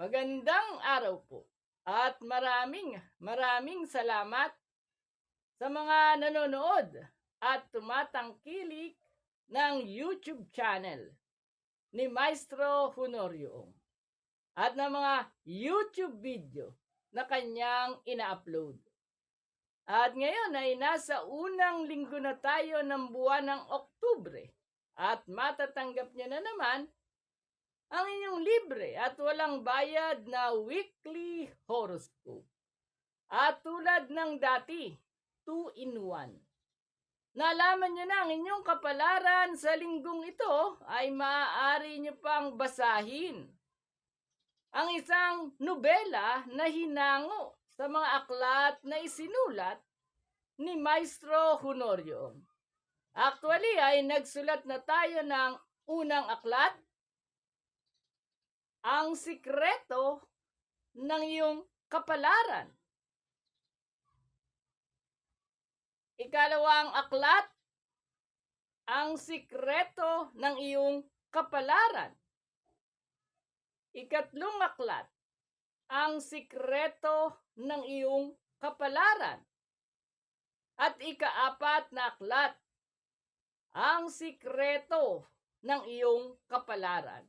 Magandang araw po at maraming maraming salamat sa mga nanonood at tumatangkilik ng YouTube channel ni Maestro Honorio at ng mga YouTube video na kanyang ina-upload. At ngayon ay nasa unang linggo na tayo ng buwan ng Oktubre at matatanggap niyo na naman ang inyong libre at walang bayad na weekly horoscope. At tulad ng dati, 2 in 1. Nalaman nyo na ang inyong kapalaran sa linggong ito ay maaari nyo pang basahin. Ang isang nobela na hinango sa mga aklat na isinulat ni Maestro Honorio. Actually ay nagsulat na tayo ng unang aklat ang sikreto ng iyong kapalaran. Ikalawang aklat, ang sikreto ng iyong kapalaran. Ikatlong aklat, ang sikreto ng iyong kapalaran. At ikaapat na aklat, ang sikreto ng iyong kapalaran.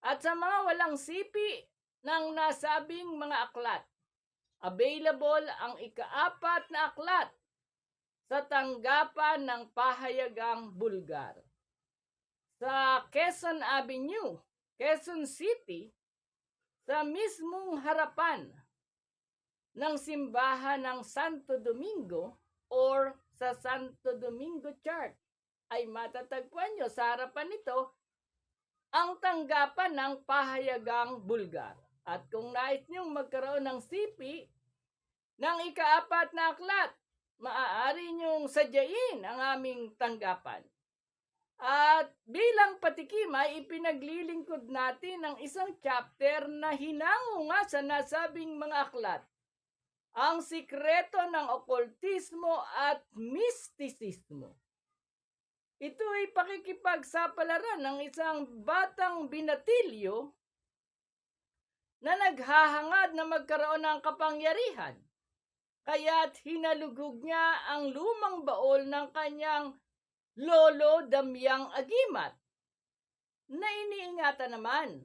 At sa mga walang sipi ng nasabing mga aklat, available ang ikaapat na aklat sa tanggapan ng pahayagang Bulgar. Sa Quezon Avenue, Quezon City, sa mismong harapan ng simbahan ng Santo Domingo or sa Santo Domingo Church ay matatagpuan nyo sa harapan nito ang tanggapan ng pahayagang Bulgar. At kung nais niyong magkaroon ng sipi ng ikaapat na aklat, maaari niyong sadyain ang aming tanggapan. At bilang patikim ay ipinaglilingkod natin ang isang chapter na hinango nga sa nasabing mga aklat. Ang sikreto ng okultismo at mistisismo. Ito ay pakikipagsapalaran ng isang batang binatilyo na naghahangad na magkaroon ng kapangyarihan. Kaya't hinalugog niya ang lumang baol ng kanyang lolo Damyang Agimat na iniingatan naman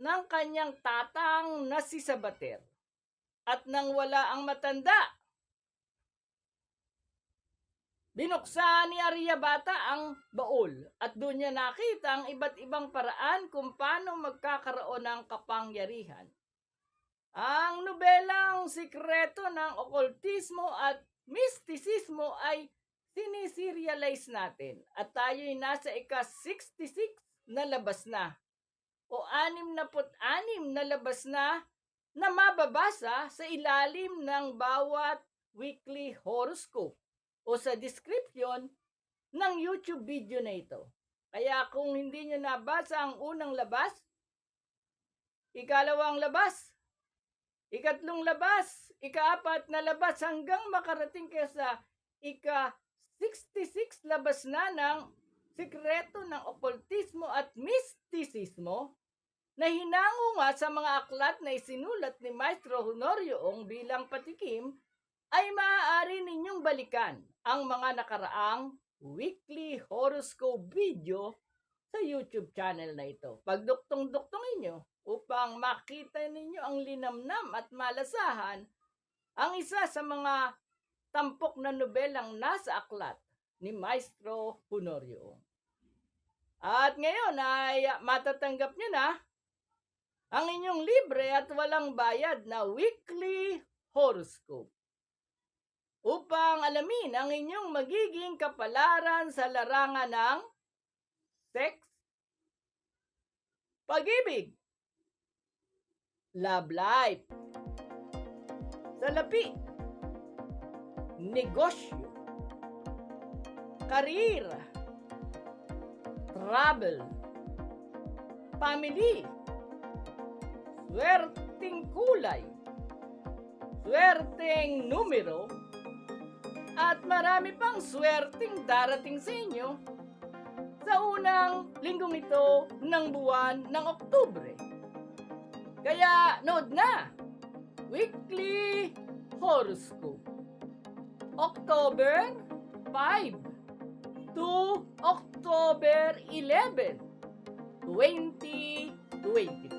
ng kanyang tatang na si Sabater. At nang wala ang matanda, Binuksan ni Aryabata ang baol at doon niya nakita ang iba't ibang paraan kung paano magkakaroon ng kapangyarihan. Ang nobelang sikreto ng okultismo at mistisismo ay siniserialize natin at tayo'y nasa ika-66 na labas na o 66 na labas na na mababasa sa ilalim ng bawat weekly horoscope o sa description ng YouTube video na ito. Kaya kung hindi nyo nabasa ang unang labas, ikalawang labas, ikatlong labas, ikaapat na labas hanggang makarating kayo sa ika-66 labas na ng sikreto ng okultismo at mistisismo na hinango nga sa mga aklat na isinulat ni Maestro Honorio Ong bilang patikim ay maaari ninyong balikan ang mga nakaraang weekly horoscope video sa YouTube channel na ito. Pagduktong-duktongin nyo upang makita ninyo ang linamnam at malasahan ang isa sa mga tampok na nobelang nasa aklat ni Maestro Honorio. At ngayon ay matatanggap nyo na ang inyong libre at walang bayad na weekly horoscope upang alamin ang inyong magiging kapalaran sa larangan ng sex, pag-ibig, love life, salapi, negosyo, karir, travel, family, swerteng kulay, swerteng numero, at marami pang swerteng darating sa inyo sa unang linggong ito ng buwan ng Oktubre. Kaya nood na! Weekly Horoscope. October 5 to October 11, 2025.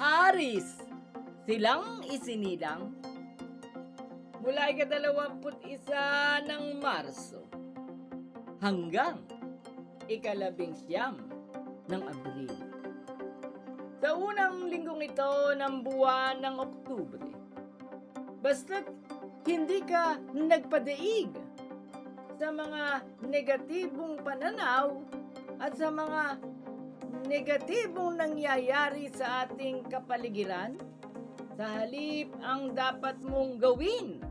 Aris, silang isinilang mula ikadalawamput isa ng Marso hanggang ikalabing siyam ng Abril. Sa unang linggong ito ng buwan ng Oktubre, basta't hindi ka nagpadaig sa mga negatibong pananaw at sa mga negatibong nangyayari sa ating kapaligiran, sa halip ang dapat mong gawin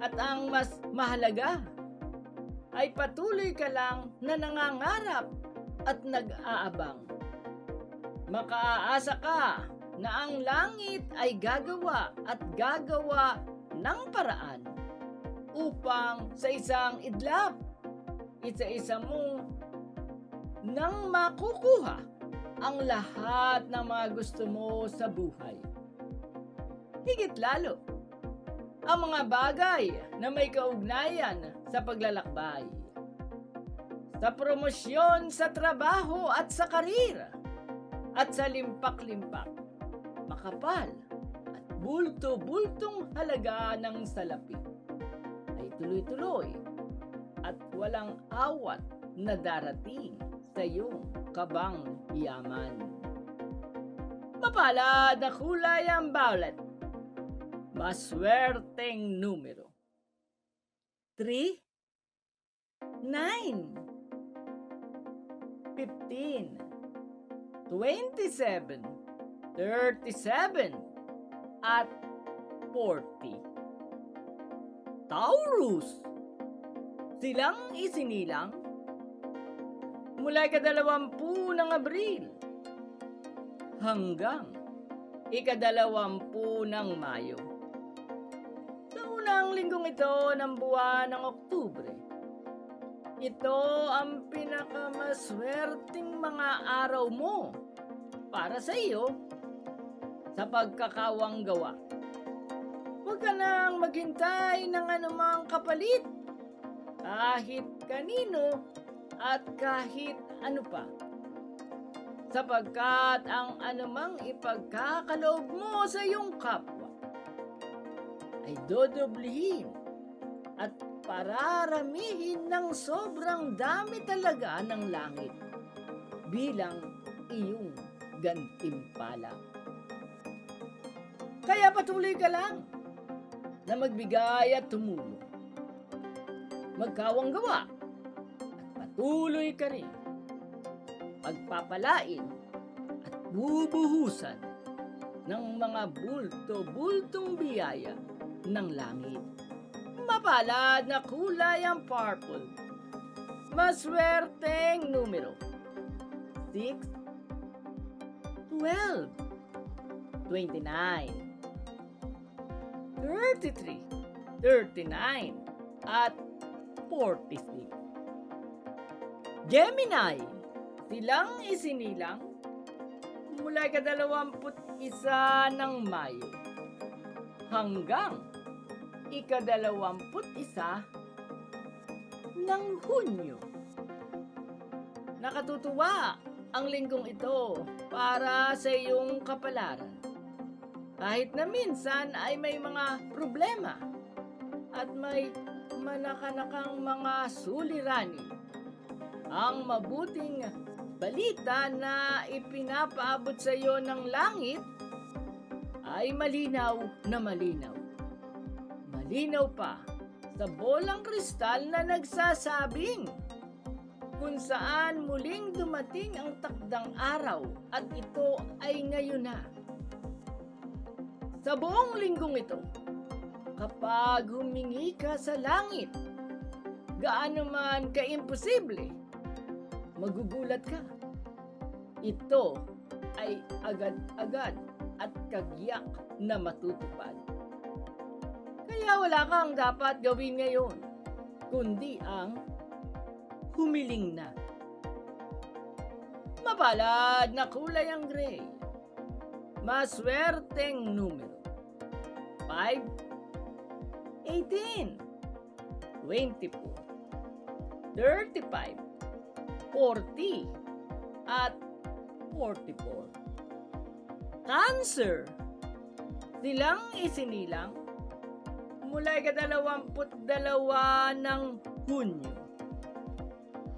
at ang mas mahalaga ay patuloy ka lang na nangangarap at nag-aabang. Makaaasa ka na ang langit ay gagawa at gagawa ng paraan upang sa isang idlap, isa-isa mo nang makukuha ang lahat ng mga gusto mo sa buhay. Higit lalo, ang mga bagay na may kaugnayan sa paglalakbay, sa promosyon sa trabaho at sa karir, at sa limpak-limpak, makapal at bulto-bultong halaga ng salapi ay tuloy-tuloy at walang awat na darating sa iyong kabang yaman. Mapalad na kulay ang bawlat. Maswerteng numero. 3 9 15 27 37 at 40 Taurus. Silang isinilang. Mula ikadalawampu ng Abril hanggang ikadalawampu ng Mayo. Unang linggong ito ng buwan ng Oktubre, ito ang pinakamaswerteng mga araw mo para sa iyo sa pagkakawang gawa. Huwag ka nang maghintay ng anumang kapalit kahit kanino at kahit ano pa. Sapagkat ang anumang ipagkakaloob mo sa iyong kapwa ay dodoblihin at pararamihin ng sobrang dami talaga ng langit bilang iyong gantimpala. Kaya patuloy ka lang na magbigay at tumulong. Magkawang gawa at patuloy ka rin pagpapalain at bubuhusan ng mga bulto-bultong biyaya ng langit. Mapalad na kulay ang purple. Maswerteng numero. 6, 12, 29, 33, 39, at 46. Gemini, silang isinilang mula ikadalawamput isa ng Mayo hanggang ikadalawamput isa ng Hunyo. Nakatutuwa ang linggong ito para sa iyong kapalaran. Kahit na minsan ay may mga problema at may manakanakang mga suliranin. Ang mabuting balita na ipinapaabot sa iyo ng langit ay malinaw na malinaw. Malinaw pa sa bolang kristal na nagsasabing kung saan muling dumating ang takdang araw at ito ay ngayon na. Sa buong linggong ito, kapag humingi ka sa langit, gaano man kaimposible, magugulat ka. Ito ay agad-agad at kagyak na matutupad. Kaya wala kang dapat gawin ngayon, kundi ang humiling na. Mapalad na kulay ang gray. Maswerteng numero. 5, 18, 24, 35, 40, at 44. Cancer. Silang isinilang mula ikadalawamput dalawa ng Hunyo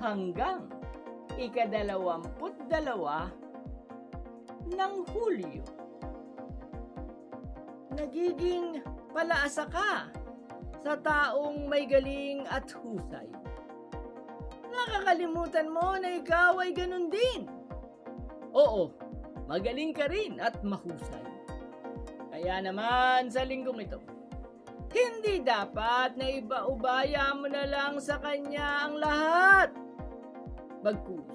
hanggang ikadalawamput dalawa ng Hulyo. Nagiging palaasa ka sa taong may galing at husay. Nakakalimutan mo na ikaw ay ganun din. Oo, magaling ka rin at mahusay. Kaya naman sa linggong ito, hindi dapat na iba-ubaya mo na lang sa kanya ang lahat. Bagkus,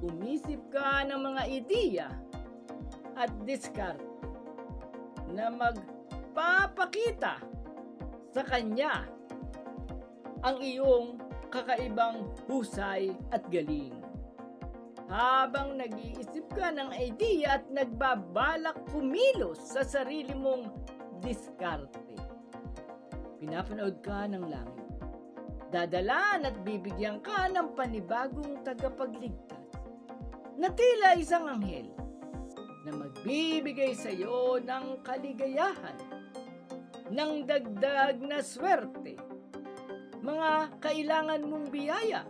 umisip ka ng mga ideya at discard na magpapakita sa kanya ang iyong kakaibang husay at galing. Habang nag-iisip ka ng idea at nagbabalak kumilos sa sarili mong diskarte. Pinapanood ka ng langit. Dadalaan at bibigyan ka ng panibagong tagapagligtas na tila isang anghel na magbibigay sa iyo ng kaligayahan, ng dagdag na swerte, mga kailangan mong biyaya,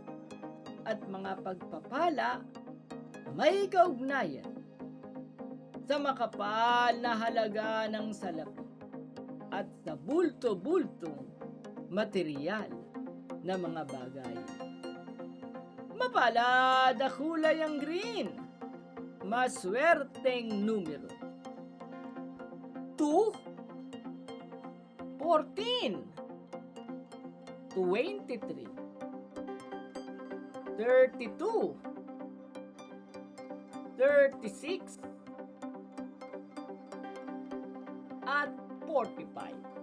at mga pagpapala may kaugnayan sa makapal na halaga ng salapi at sa bulto-bultong material na mga bagay. Mapalad na kulay ang green. Maswerteng numero. 2 14 23 32 36 at 45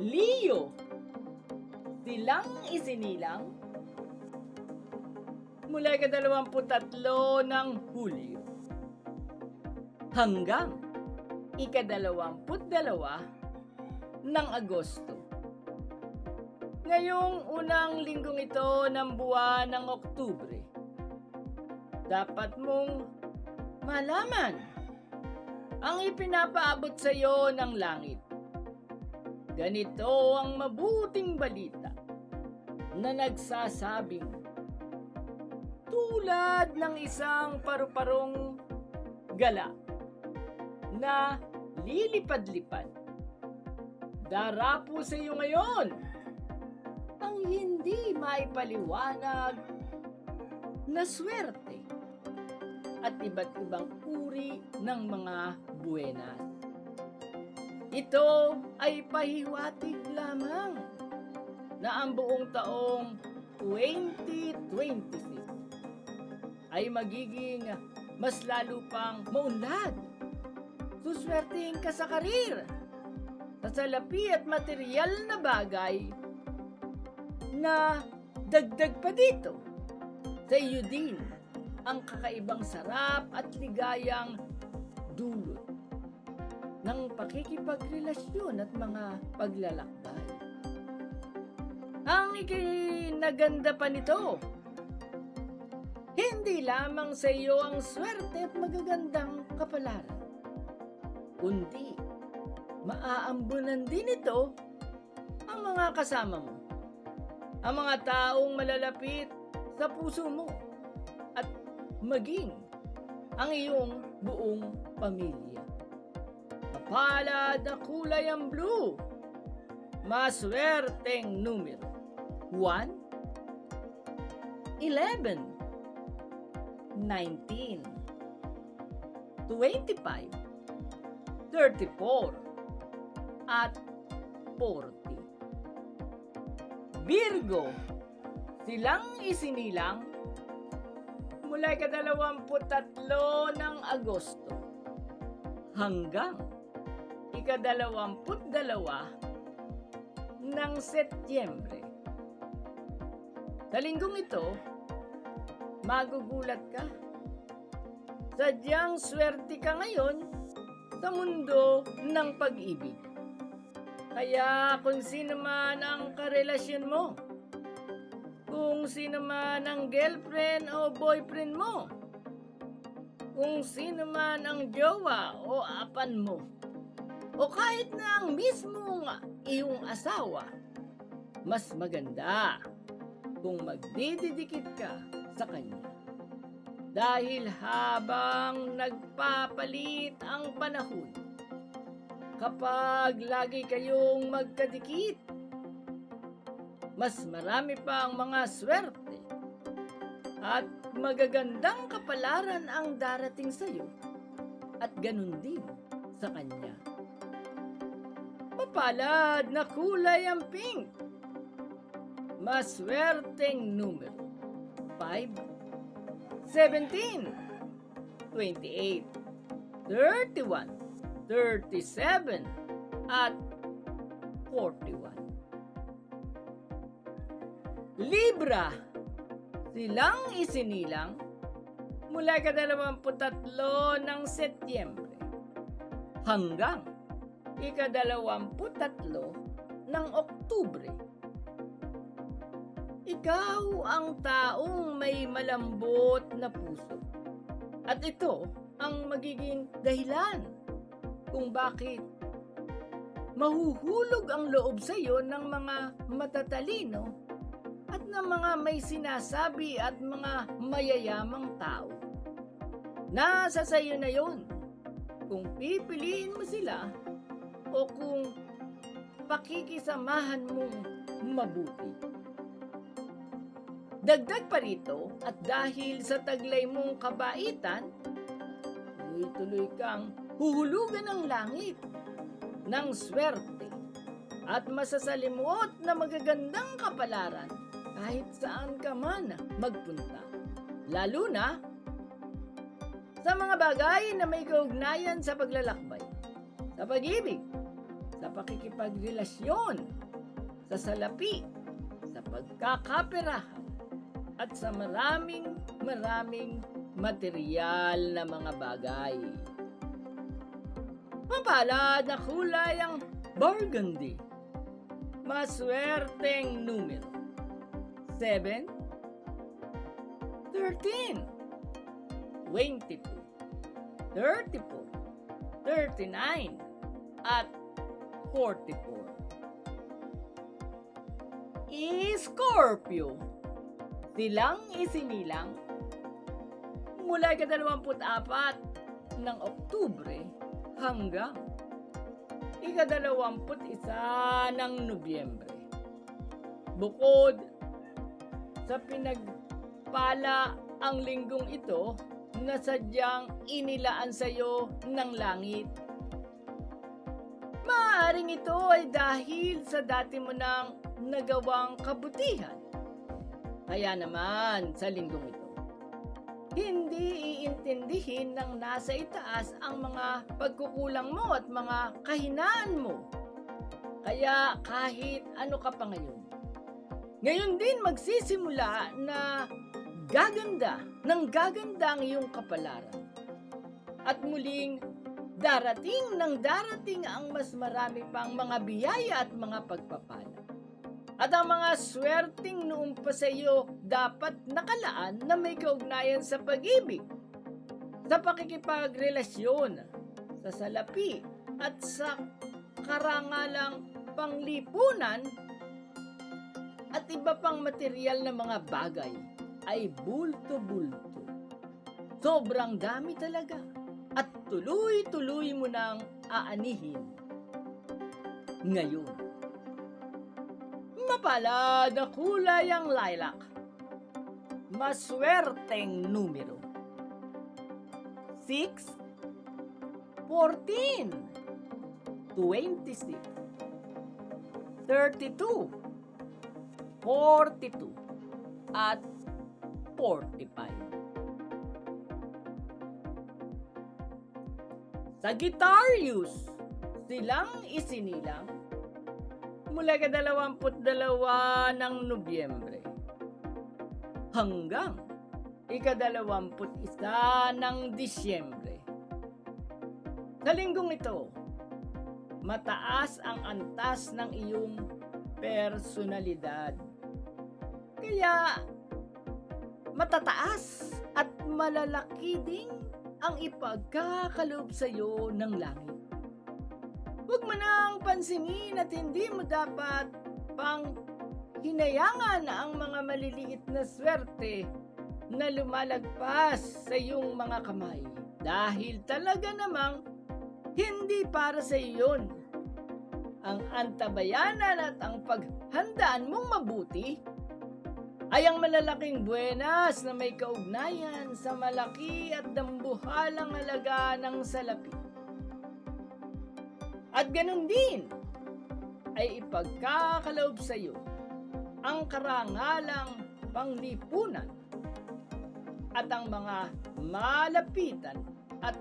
Leo Silang isinilang mula ikadalawamputatlo ng Hulyo hanggang ikadalawamput dalawa ng Agosto. Ngayong unang linggong ito ng buwan ng Oktubre, dapat mong malaman ang ipinapaabot sa iyo ng langit. Ganito ang mabuting balita na nagsasabing tulad ng isang paru-parong gala na lilipad-lipad. Darapo sa iyo ngayon ang hindi maipaliwanag na swerte at iba't ibang uri ng mga buenas. Ito ay pahiwatig lamang na ang buong taong 2026 ay magiging mas lalo pang maunlad. Suswertein ka sa karir, sa salapi at material na bagay na dagdag pa dito. Sa iyo din ang kakaibang sarap at ligayang dulot ng pakikipagrelasyon at mga paglalakbay. Ang ikinaganda pa nito, hindi lamang sa iyo ang swerte at magagandang kapalaran, kundi maaambunan din ito ang mga kasama mo, ang mga taong malalapit sa puso mo, at maging ang iyong buong pamilya. Mapalad na kulay ang blue. Maswerteng numero. 1, 11, 19, 25, 34, at 40. Virgo, silang isinilang mula ikadalawamput tatlo ng Agosto hanggang ikadalawamput dalawa ng Setyembre. Sa linggong ito, magugulat ka. Sadyang swerte ka ngayon sa mundo ng pag-ibig. Kaya kung sino man ang karelasyon mo, kung sino man ang girlfriend o boyfriend mo, kung sino man ang jowa o apan mo, o kahit na ang mismong iyong asawa, mas maganda kung magdididikit ka sa kanya. Dahil habang nagpapalit ang panahon, kapag lagi kayong magkadikit, mas marami pa ang mga swerte at magagandang kapalaran ang darating sa iyo at ganun din sa kanya. Mapalad na kulay ang pink. Maswerteng numero. 5, 17, 28, 31, 37, at 41. Libra, silang isinilang mula ka-23 ng Setyembre. Hanggang ika-23 ng Oktubre. Ikaw ang taong may malambot na puso. At ito ang magiging dahilan kung bakit mahuhulog ang loob sa iyo ng mga matatalino at ng mga may sinasabi at mga mayayamang tao. Nasa sa iyo na yon kung pipiliin mo sila o kung pakikisamahan mong mabuti. Dagdag pa rito at dahil sa taglay mong kabaitan, tuloy-tuloy kang huhulugan ng langit ng swerte at masasalimuot na magagandang kapalaran kahit saan ka man magpunta. Lalo na sa mga bagay na may kaugnayan sa paglalakbay, sa pag-ibig, sa pakikipagrelasyon, sa salapi, sa pagkakaperahan, at sa maraming maraming material na mga bagay. Mapalad na kulay ang burgundy. Maswerteng numero. 7, 13, 22, 34, 39, at 44. Scorpio. Silang isinilang mula ka-24 ng Oktubre hanggang ika-21 ng Nobyembre. Bukod sa pinagpala ang linggong ito na sadyang inilaan sa iyo ng langit. Maaring ito ay dahil sa dati mo nang nagawang kabutihan. Kaya naman sa linggong ito, hindi iintindihin ng nasa itaas ang mga pagkukulang mo at mga kahinaan mo. Kaya kahit ano ka pa ngayon, ngayon din magsisimula na gaganda ng gaganda ang iyong kapalaran. At muling darating ng darating ang mas marami pang mga biyaya at mga pagpapala. At ang mga swerting noong pa sa iyo dapat nakalaan na may kaugnayan sa pag-ibig, sa pakikipagrelasyon, sa salapi, at sa karangalang panglipunan at iba pang material na mga bagay ay bulto-bulto. Sobrang dami talaga at tuloy-tuloy mo nang aanihin. Ngayon, mapalad na kulay ang lilac. Maswerteng numero. 6, 14, 26, 32, 42, at 45. Sagittarius, silang isinilang mula ka 22 ng Nobyembre hanggang ikadalawamput isa ng Disyembre. Sa linggong ito, mataas ang antas ng iyong personalidad. Kaya matataas at malalaki ding ang ipagkakaloob sa iyo ng langit. Huwag mo nang pansinin at hindi mo dapat pang hinayangan ang mga maliliit na swerte na lumalagpas sa iyong mga kamay. Dahil talaga namang hindi para sa iyon. Ang antabayanan at ang paghandaan mong mabuti ay ang malalaking buenas na may kaugnayan sa malaki at dambuhalang halaga ng salapi. At ganun din ay ipagkakaloob sa iyo ang karangalang panglipunan at ang mga malapitan at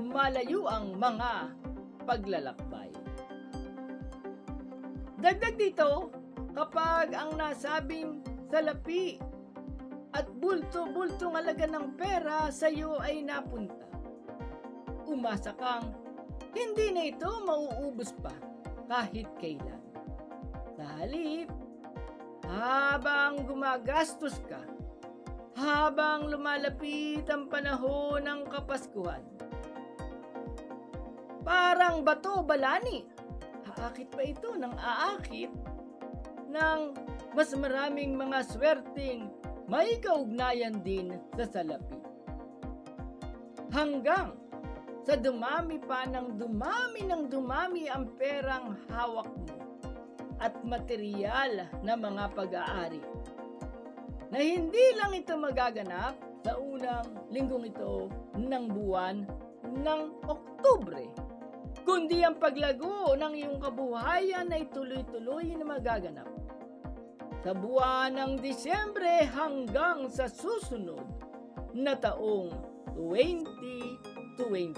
malayuang mga paglalakbay. Dagdag dito, kapag ang nasabing salapi at bulto-bultong halaga ng pera sa iyo ay napunta, umasa kang hindi na ito mauubos pa kahit kailan. Sa halip, habang gumagastos ka, habang lumalapit ang panahon ng Kapaskuhan, parang bato balani, aakit pa ito ng aakit ng mas maraming mga swerting may kaugnayan din sa salapi. Hanggang sa dumami pa ng dumami ng dumami ang perang hawak mo at material na mga pag-aari. Na hindi lang ito magaganap sa unang linggong ito ng buwan ng Oktubre, kundi ang paglago ng iyong kabuhayan ay tuloy-tuloy na magaganap. Sa buwan ng Disyembre hanggang sa susunod na taong 2026.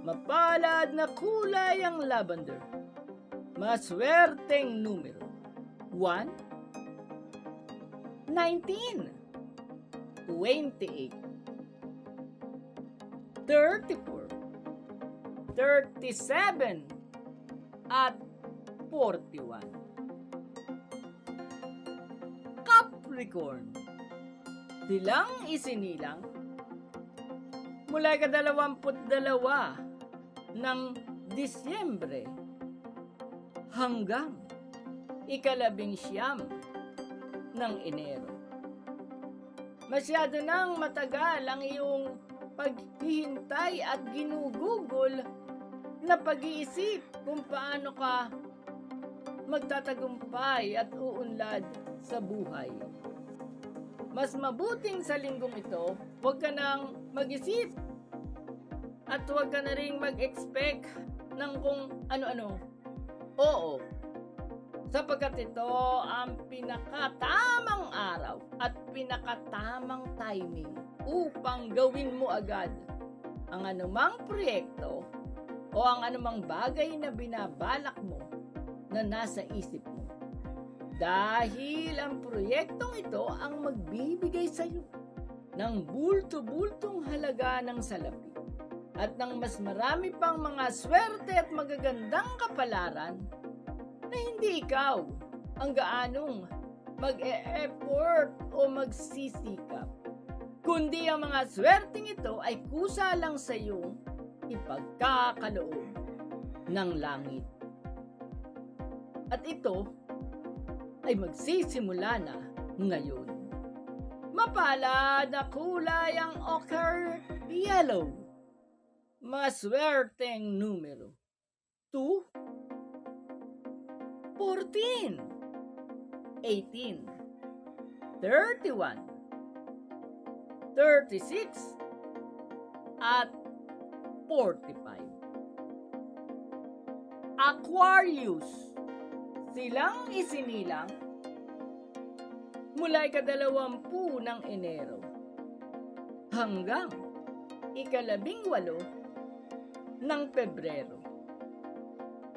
Mapalad na kulay ang lavender. Maswerteng numero. 1, 19, 28, 34, 37, at 41. Capricorn. Silang isinilang mula kadalawamput dalawa ng Disyembre hanggang ikalabing siyam ng Enero. Masyado nang matagal ang iyong paghihintay at ginugugol na pag-iisip kung paano ka magtatagumpay at uunlad sa buhay. Mas mabuting sa linggong ito, huwag ka nang mag-isip at huwag ka na rin mag-expect ng kung ano-ano. Oo, sapagkat ito ang pinakatamang araw at pinakatamang timing upang gawin mo agad ang anumang proyekto o ang anumang bagay na binabalak mo na nasa isip mo. Dahil ang proyektong ito ang magbibigay sa iyo ng bulto-bultong halaga ng salapi at ng mas marami pang mga swerte at magagandang kapalaran na hindi ikaw ang gaanong mag-e-effort o magsisikap. Kundi ang mga swerteng ito ay kusa lang sa iyong ipagkakaloob ng langit. At ito ay magsisimula na ngayon. Mapalad na kulay ang ochre yellow. Maswerteng numero. 2 14 18 31 36 at 45 Aquarius Silang isinilang mula ikadalawampu ng Enero hanggang ikalabing walo ng Pebrero.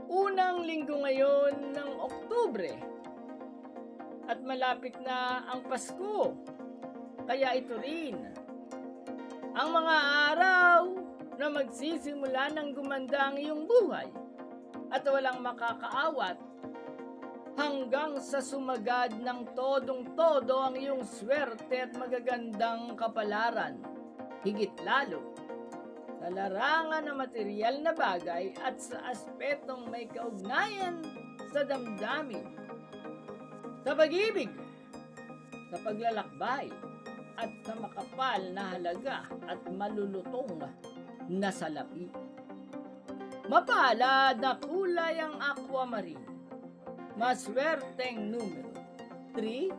Unang linggo ngayon ng Oktubre at malapit na ang Pasko. kaya ito rin. Ang mga araw na magsisimula ng gumanda ang iyong buhay at walang makakaawat hanggang sa sumagad ng todong-todo ang iyong swerte at magagandang kapalaran. Higit lalo sa larangan ng material na bagay at sa aspetong may kaugnayan sa damdamin, sa pag-ibig, sa paglalakbay, at sa makapal na halaga at malulutong na salapi. Mapalad na kulay ang aquamarine. Maswerteng numero 3,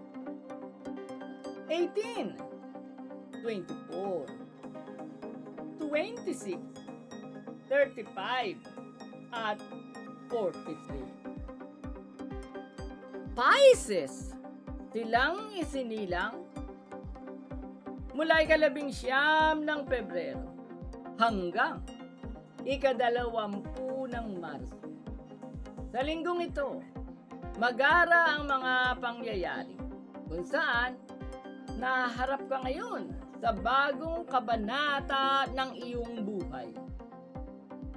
18, 24, 26, 35, at 43. Pisces, silang isinilang mula ikalabing siyam ng Pebrero hanggang ikadalawampu ng Marso. Sa linggong ito, magara ang mga pangyayari kung saan naharap ka ngayon sa bagong kabanata ng iyong buhay.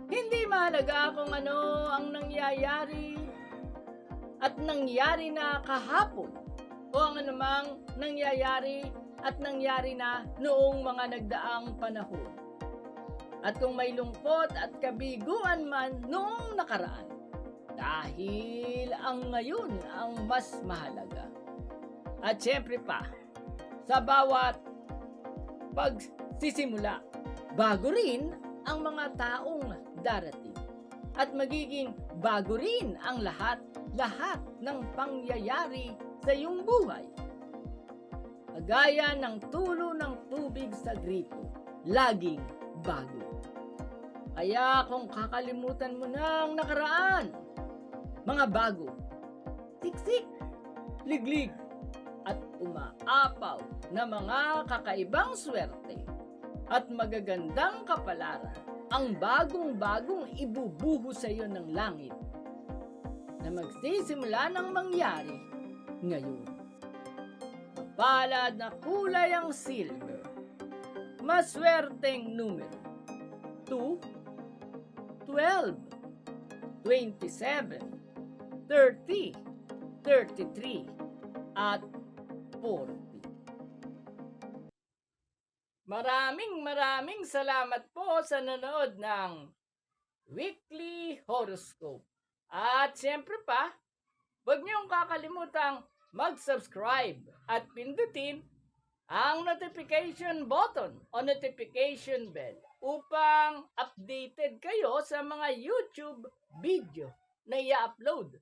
Hindi mahalaga kung ano ang nangyayari at nangyari na kahapon o ang anumang nangyayari at nangyari na noong mga nagdaang panahon. At kung may lungkot at kabiguan man noong nakaraan, dahil ang ngayon ang mas mahalaga. At syempre pa, sa bawat pagsisimula, bago rin ang mga taong darating. At magiging bago rin ang lahat, lahat ng pangyayari sa iyong buhay. Kagaya ng tulo ng tubig sa gripo, laging bago. Kaya kung kakalimutan mo na ang nakaraan, mga bago, siksik, liglig, at umaapaw na mga kakaibang swerte at magagandang kapalaran ang bagong-bagong ibubuho sa iyo ng langit na magsisimula ng mangyari ngayon. Palad na kulay ang silver. Maswerteng numero. 2, 12, 27, 30, 33, at 40. Maraming maraming salamat po sa nanood ng Weekly Horoscope. At siyempre pa, huwag niyong kakalimutang mag-subscribe at pindutin ang notification button o notification bell upang updated kayo sa mga YouTube video na i-upload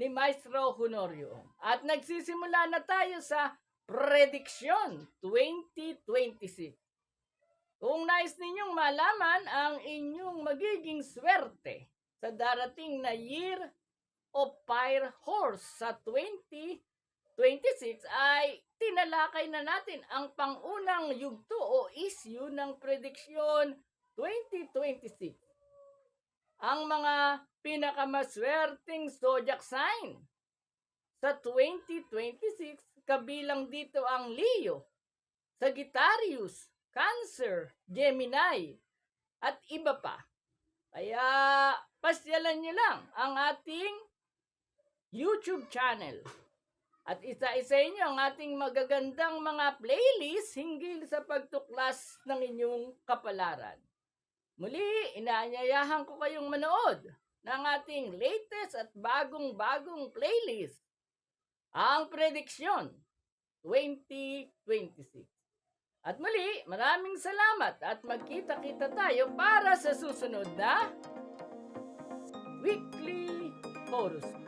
ni Maestro Honorio. At nagsisimula na tayo sa prediksyon 2026. Kung nais ninyong malaman ang inyong magiging swerte sa darating na year of Fire Horse sa 2026 ay tinalakay na natin ang pangunang yugto o issue ng prediksyon 2026. Ang mga pinakamaswerteng zodiac sign sa 2026 kabilang dito ang Leo, Sagittarius, Cancer, Gemini, at iba pa. Kaya pasyalan niyo lang ang ating YouTube channel. At isa-isa niyo ang ating magagandang mga playlist hinggil sa pagtuklas ng inyong kapalaran. Muli, inaanyayahan ko kayong manood ng ating latest at bagong-bagong playlist ang prediksyon 2026. At muli, maraming salamat at magkita-kita tayo para sa susunod na Weekly Horoscope.